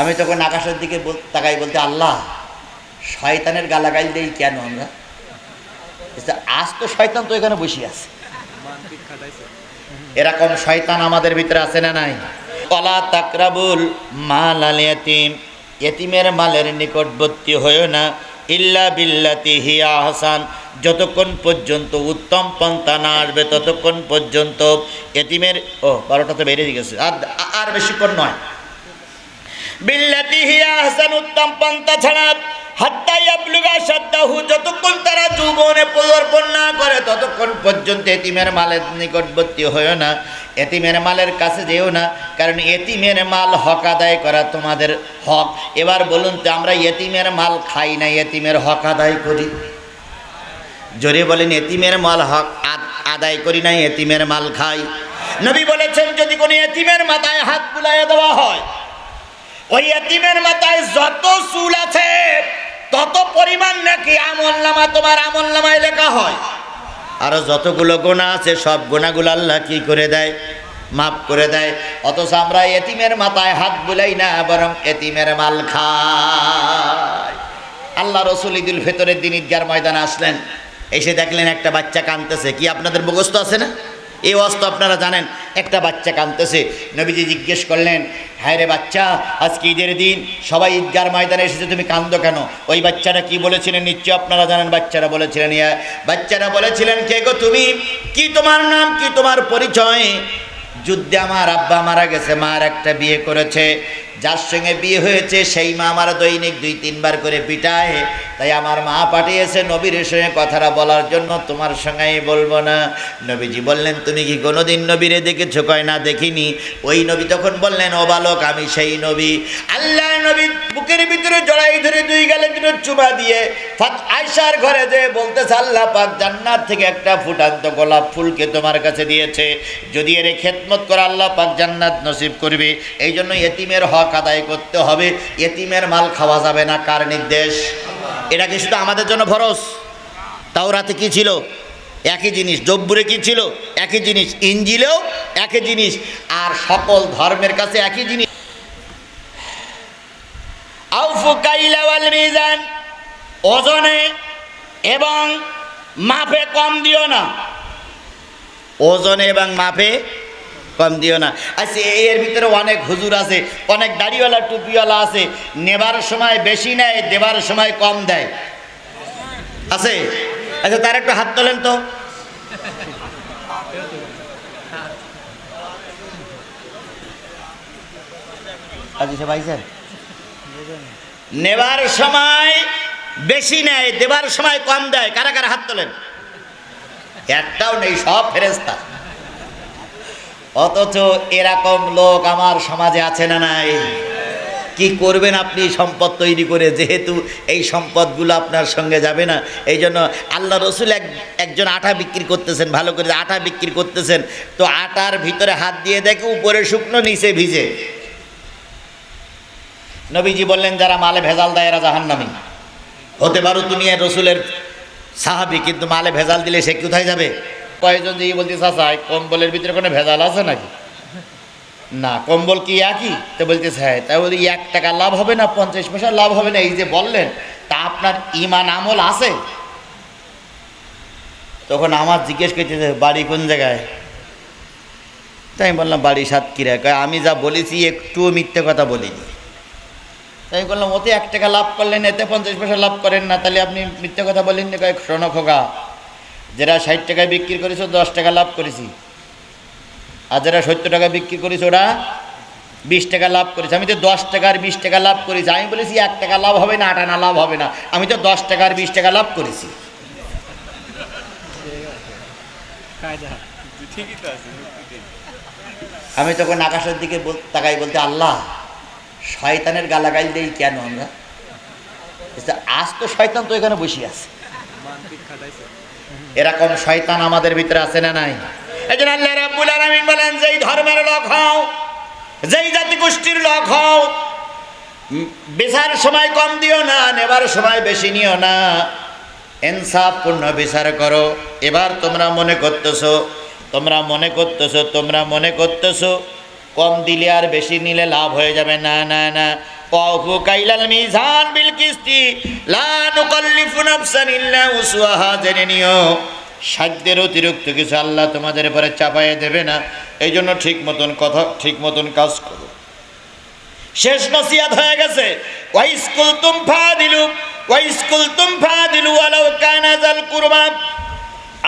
আমি তখন আকাশের দিকে তাকাই বলতে, আল্লাহ, শয়তানের গালাগাল দেই কেন আমরা? আজ তো শয়তান তো এখানে বসে আছে। এরকম শয়তান আমাদের ভিতরে আছে না নাই? কলা তাকরাবুল মাল আল এতিমের মালের নিকটবর্তী হয়েও না, ইল্লা বিল্লাতি হিয়া হাসান যতক্ষণ পর্যন্ত উত্তম পন্থা না আসবে, ততক্ষণ পর্যন্ত এতিমের ও, বারোটা তো বেরিয়ে গেছে। আর আর বেশিক্ষণ নয়। বিল্লাতি হিয়া হাসান উত্তম পন্থা ছাড়া যতক্ষণ তারা যৌবনে করে, ততক্ষণ পর্যন্ত এতিমের মালের নিকটবর্তী না। এতিমের মালের কাছে যেও না, কারণ এতিমের মাল হক আদায় করা তোমাদের হক। এবার বলুন তো, আমরা এতিমের মাল খাই না, এতিমের হক আদায় করি? জোরে বলেন, এতিমের মাল হক আদ- আদায় করি না, এতিমের মাল খাই। নবী বলেছেন, যদি কোনো এতিমের মাথায় হাত বুলাইয়া দেওয়া হয় ওই এতিমের মাথায় যত চুল আছে, তত পরিমাণ নাকি আমল নামা তোমার আমল নামায় লেখা হয়। আরও যতগুলো গোনা আছে, সব গোনাগুলো আল্লাহ কি করে দেয়? মাফ করে দেয়। অথচ আমরা এতিমের মাথায় হাত বুলাই না, বরং এতিমের মাল খাই। আল্লাহ রসুল ঈদুল ফেতরের দিন ঈদগার ময়দানে আসলেন। এসে দেখলেন একটা বাচ্চা কাঁদতেছে। কি আপনাদের মুখস্থ আছে না? এই অস্ত আপনারা জানেন, একটা বাচ্চা কাঁদতেছে। নবীজি জিজ্ঞেস করলেন হ্যাঁ রে বাচ্চা, আজকে ঈদের দিন, সবাই ঈদগার ময়দানে এসেছে, তুমি কান্দো কেন? ওই বাচ্চাটা কি বলেছিলেন নিশ্চয় আপনারা জানেন, বাচ্চারা বলেছিলেন, ইয়া, বাচ্চারা বলেছিলেন, কে গো তুমি? কি তোমার নাম, কি তোমার পরিচয়? যুদ্ধে আমার আব্বা মারা গেছে, মার একটা বিয়ে করেছে। যার সঙ্গে বিয়ে হয়েছে, সেই মা আমার দৈনিক দুই, তিনবার করে পিটায়। তাই আমার মা পাঠিয়েছে নবীর সঙ্গে কথাটা বলার জন্য, তোমার সঙ্গে বলব না। নবীজি বললেন, তুমি কি কোনোদিন নবীরে দেখেছ? কয়, না, দেখিনি। ওই নবী তখন বললেন, ও বালক, আমি সেই নবী। আল্লাহ নবী বুকের ভিতরে জড়াই ধরে দুই গেলে দুটো চুমা দিয়ে আয়সার ঘরে যে বলতেছে, আল্লাহ পাক জান্নাত থেকে একটা ফুটান্ত গোলাপ ফুলকে তোমার কাছে দিয়েছে। যদি এর খেদমত করে আল্লাহ পাক জান্নাত নসিব করবে। এই জন্য এতিমের হক আদায় করতে হবে। এতিমের মাল খাওয়া যাবে না, কার নির্দেশ? এটা কি শুধু আমাদের জন্য ভরস তাও রাতে কি ছিল? একই জিনিস। জব্বুরে কি ছিল? একই জিনিস। ইঞ্জিলেও একই জিনিস। আর সকল ধর্মের কাছে একই জিনিস। ওজনে এবং মাপে কম দিও না। ওজনে এবং মাপে কম দিও না। আচ্ছা এর ভিতরে অনেক হুজুর আছে, অনেক দাড়িওয়ালা, টুপিওয়ালা আছে, নেবার সময় বেশি নেয়, দেবার সময় কম দেয়। আছে? আচ্ছা তার একটু হাত তোলেন তো। নেবার সময় বেশি নেয়, দেবার সময় কম দেয়। কারা কারা হাত তোলেন? একটাও নেই, সব ফেরেস্তা অথচ এরকম লোক আমার সমাজে আছে না নাই? কি করবেন আপনি সম্পদ তৈরি করে? যেহেতু এই সম্পদগুলো আপনার সঙ্গে যাবে না, এই জন্য আল্লাহ রসুল এক, একজন আটা বিক্রি করতেছেন, ভালো করে আটা বিক্রি করতেছেন, তো আটার ভিতরে হাত দিয়ে দেখে উপরে শুকনো, নিচে ভিজে। নবীজি বললেন, যারা মালে ভেজাল দেয় এরা জাহান্নামী। হতে পারো তুমি রসুলের সাহাবি, কিন্তু মালে ভেজাল দিলে সে কোথায় যাবে? কয়েকজন যে বলতে চাষায় কম্বলের ভিতরে কোনো ভেজাল আছে নাকি? না, কম্বল কি একই? তো বলতেছে হ্যাঁ। তাই বলি, এক টাকা লাভ হবে না, পঞ্চাশ পয়সা লাভ হবে না। এই যে বললেন, তা আপনার ইমান আমল আছে? তখন আমার জিজ্ঞেস করতেছে বাড়ি কোন জায়গায়? তাই আমি বললাম, বাড়ি সাতক্ষীরা। কয়, আমি যা বলেছি একটুও মিথ্যে কথা বলিনি। তাই বললাম ওতে এক টাকা লাভ করলেন, এতে পঞ্চাশ পয়সা লাভ করেন না। তাহলে আপনি মিথ্যে কথা বলেন না কয়েক শোনো খোকা যারা ষাট টাকায় বিক্রি করেছে দশ টাকা লাভ করেছি। আর যারা সত্তর টাকা বিক্রি করেছে ওরা বিশ টাকা লাভ করেছে। আমি তো দশ টাকার বিশ টাকা লাভ করেছি। আমি বলেছি এক টাকা লাভ হবে না আট আনা লাভ হবে না। আমি তো দশ টাকার বিশ টাকা লাভ করেছি। আমি তখন আকাশের দিকে তাকাই বলতে আল্লাহ শয়তানের গালাগাল দেই কেন আমরা? আজ তো শয়তান তো এখানে বসে আছে। এরকম শয়তান আমাদের ভিতরে আছে না নাই? এই জন্য আল্লাহ রাব্বুল আলামিন বলেন, যেই ধর্মের লোক হও, যেই জাতি গোষ্ঠীর লোক হও বিচার সময় কম দিও না, নেবার সময় বেশি নিও না। ইনসাফ পূর্ণ বিচার করো। এবার তোমরা মনে করতেছো, তোমরা মনে করতেছো, তোমরা মনে করতেছো, কম দিলে আর বেশি নিলে লাভ হয়ে যাবে। না না না। সাধ্যের অতিরিক্ত কিছু আল্লাহ তোমাদের উপরে চাপাইয়ে দেবে না। এই জন্য ঠিক মতন কথা, ঠিক মতন কাজ করো। শেষ নসিয়াত হয়ে গেছে। ওয়াইস্কুল তুম ফাদিলু ওয়াইস্কুল তুম ফাদিলু ওয়ালাউ কানা জাল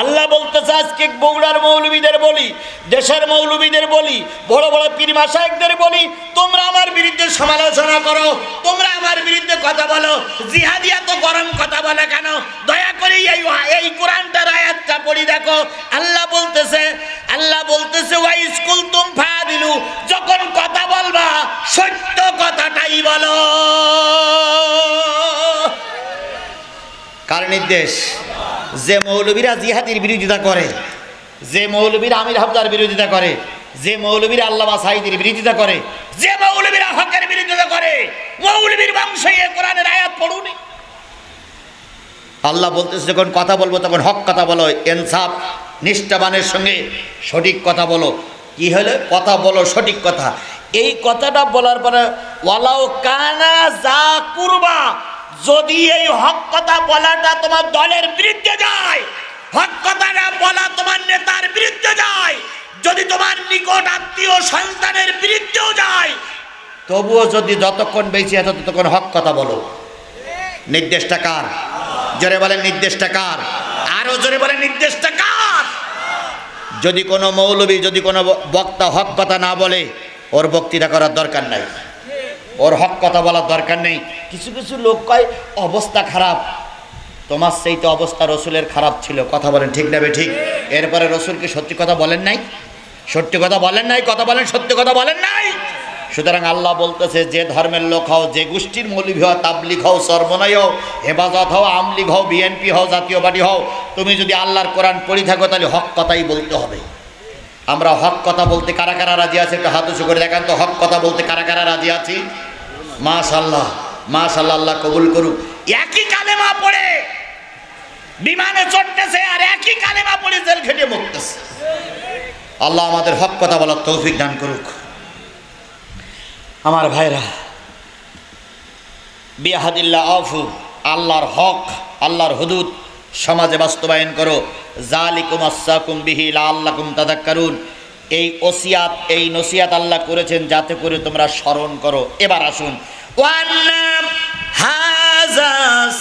আল্লাহ বলতেছে, আজকে বগুড়ার মৌলবীদের বলি, দেশের মৌলবীদের বলি, বড় বড় পীর মাসায়কদের বলি, তোমরা আমার বিরুদ্ধে সমালোচনা করো, তোমরা আমার বিরুদ্ধে কথা বলো জিহাদিয়া তো গরম কথা বলে কেন? দয়া করে এই এই কোরআনটার আয়াতটা পড়ি দেখো। আল্লাহ বলতেছে আল্লাহ বলতেছে ওয়াই স্কুল তুম ফা দিলু যখন কথা বলবা, সত্য কথাটাই বলো। কার নির্দেশ? যে মৌলবীরা জিহাদির বিরোধিতা করে, যে মৌলবীরা আমির হামজার বিরোধিতা করে, যে মৌলবীরা আল্লাহ সাইদের বিরোধিতা করে, যে মৌলবীরা হকের বিরোধিতা করে, মৌলবীর বংশ এ কোরআনের আয়াত পড়ুনি। আল্লাহ বলতেছে, যখন কথা বলব তখন হক কথা বলো এনসাফ নিষ্ঠাবানের সঙ্গে সঠিক কথা বলো। কি হলে? কথা বলো, সঠিক কথা। এই কথাটা বলার পরে ওয়ালাও কানা যা কুরবা যদি এই হক কথা বলাটা তোমার দলের বিরুদ্ধে যায়, হক কথাটা বলা তোমার নেতার বিরুদ্ধে যায়, যদি তোমার নিকট আত্মীয় সন্তানের বিরুদ্ধেও যায়, তবুও যদি যতক্ষণ বেঁচে আছে ততক্ষণ হক কথা বলো। নির্দেশটা কার? জোরে বলেন নির্দেশটা কার? আরও জোরে বলেন নির্দেশটা কার? যদি কোনো মৌলবী, যদি কোনো বক্তা হক কথা না বলে, ওর বক্তৃতা করার দরকার নাই। ওর হক কথা বলার দরকার নেই। কিছু কিছু লোক কয়, অবস্থা খারাপ। তোমার সেই তো অবস্থা রসুলের খারাপ ছিল। কথা বলেন, ঠিক নেবে ঠিক? এরপরে রসুলকে সত্যি কথা বলেন নাই? সত্যি কথা বলেন নাই? কথা বলেন, সত্যি কথা বলেন নাই? সুতরাং আল্লাহ বলতেছে, যে ধর্মের লোক হও, যে গোষ্ঠীর মৌলিক হও তাবলিক হও, সর্বনয় হও, হেফাজত হও, আমলিগ হও, বিএনপি হও জাতীয় পার্টি হও, তুমি যদি আল্লাহর কোরআন পড়ি থাকো, তাহলে হক কথাই বলতে হবে। আমরা হক কথা বলতে কারা কারা রাজি আছে? একটু হাত উঁচু করে দেখান তো, হক কথা বলতে কারা কারা রাজি আছি? মাশাল্লাহ মাশাল্লাহ আল্লাহ কবুল করুক। একই কালেমা পড়ে বিমানে চড়তেছে আর একই কালেমা পড়ে জেল খেটে মুক্তেছে আল্লাহ আমাদের হক কথা বলার তৌফিক দান করুক। আমার ভাইরা বিয়াহাদিল্লা আফু, আল্লাহর হক, আল্লাহর হুদুদ সমাজে বাস্তবায়ন করো। জালিকুম আসাকুম বিহি আল্লাকুম তাদাক্কারুন। এই ওসিয়াত, এই নসিয়াত আল্লাহ করেছেন যাতে করে তোমরা স্মরণ করো। এবার আসুন।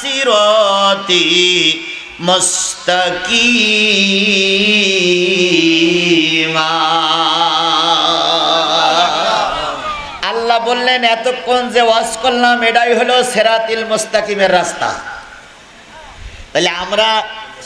সিরতি মুস্তাকিমা। আল্লাহ বললেন, এতক্ষণ যে ওয়াজ করলাম, এটাই হলো সেরাতিল মুস্তাকিমের রাস্তা। তাহলে আমরা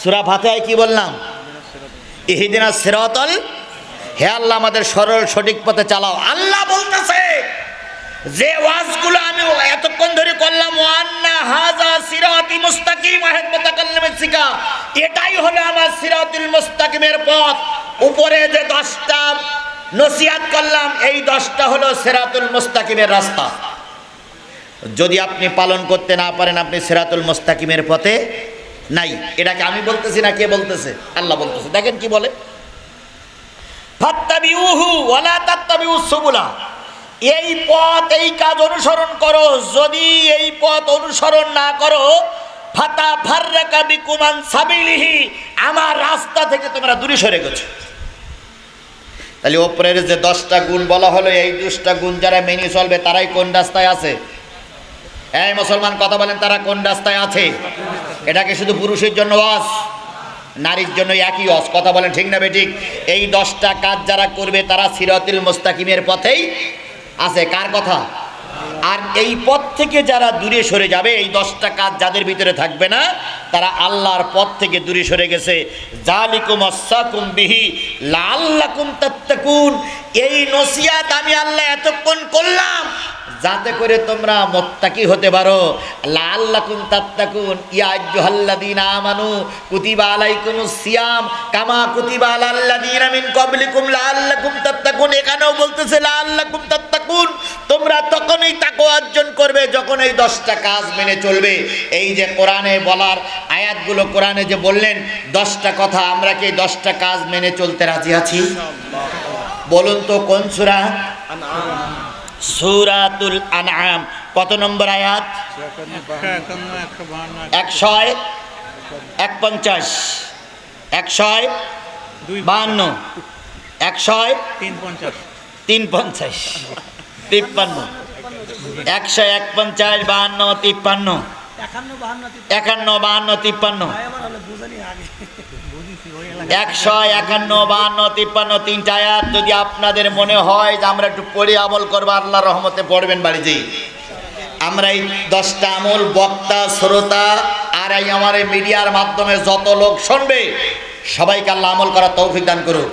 সুরা ফাতেহায় কি বললাম? ইহিদিনা সেরাতল, হে আল্লাহ আমাদের সরল সঠিক পথে চালাও। আল্লাহ বলতেছে, যে ওয়াজগুলো আমি এতক্ষণ ধরে করলাম ওয়ান্না হাজা সিরাতি মুস্তাকিম আহেদ মুতাকাল্লিমের শিকা এটাই হলো আমার সিরাতুল মুস্তাকিমের পথ। উপরে যে দশটা নসিহাত করলাম, এই দশটা হলো সেরাতুল মুস্তাকিমের রাস্তা। যদি আপনি পালন করতে না পারেন, আপনি সেরাতুল মুস্তাকিমের পথে নাই। এটাকে আমি বলতেছি না, কে বলতেছে? আল্লাহ বলতেছে। দেখেন কি বলে? এই পথ, এই কাজ অনুসরণ করো। যদি এই পথ অনুসরণ না করো, ফাতা ফাররাকা বিকুমান সাবিলিহি, আমার রাস্তা থেকে তোমরা দূরে সরে গেছো। তাহলে ওপরের যে দশটা গুণ বলা হলো, এই দশটা গুণ যারা মেনে চলবে, তারাই কোন রাস্তায় আছে? এই মুসলমান, কথা বলেন, তারা কোন রাস্তায় আছে? এটাকে শুধু পুরুষের জন্য ওয়াজ, নারীর জন্য একই অস কথা বলেন ঠিক না ঠিক এই দশটা কাজ যারা করবে, তারা সিরাতুল মুস্তাকিমের পথেই আছে। কার কথা? আর এই পথ থেকে যারা দূরে সরে যাবে, এই দশটা কাজ যাদের ভিতরে থাকবে না, তারা আল্লাহর পথ থেকে দূরে সরে গেছে। এই নসিয়াত আমি আল্লাহ এতক্ষণ করলাম যাতে করে তোমরা মোত্তাকি হতে পারো। লাল্লাকুম তাত্তাকুন। ইয়া আইয়ুহাল্লাযীনা আমানু কুতিবা আলাইকুমুস সিয়াম কামা কুতিবা আলাল্লাযীনা মিন ক্বাবলিকুম লাল্লাকুম তাত্তাকুন। এখানেও বলতেছে লাল্লাকুম তাত্তাকুন। তোমরা তখনই তাকওয়া অর্জন করবে যখন এই দশটা কাজ মেনে চলবে। এই যে কোরআনে বলার আয়াতগুলো কোরআনে যে বললেন দশটা কথা আমরা কি দশটা কাজ মেনে চলতে রাজি আছি? বলুন তো কোন সূরা? সুরাতুল আনআম। কত নম্বর আয়াত? একশয় এক পঞ্চাশ একশয়, বাহান্ন, একশয় তিন পঞ্চাশ তিন পঞ্চাশ তিপ্পান্ন একশো এক পঞ্চাশ বাহান্ন, তিপ্পান্ন, একান্ন, বাহান্ন, তিপ্পান্ন একশো একান্ন, বাহান্ন, তিপ্পান্ন, তিনটা আয়াত যদি আপনাদের মনে হয় যে আমরা একটু পড়ে আমল করব, আল্লাহ রহমতে পড়বেন বাড়িতে। আমরা এই দশটা আমল বক্তা, শ্রোতা, আর এই আমার মিডিয়ার মাধ্যমে যত লোক শুনবে, সবাইকে আল্লাহ আমল করার তৌফিক দান করুক।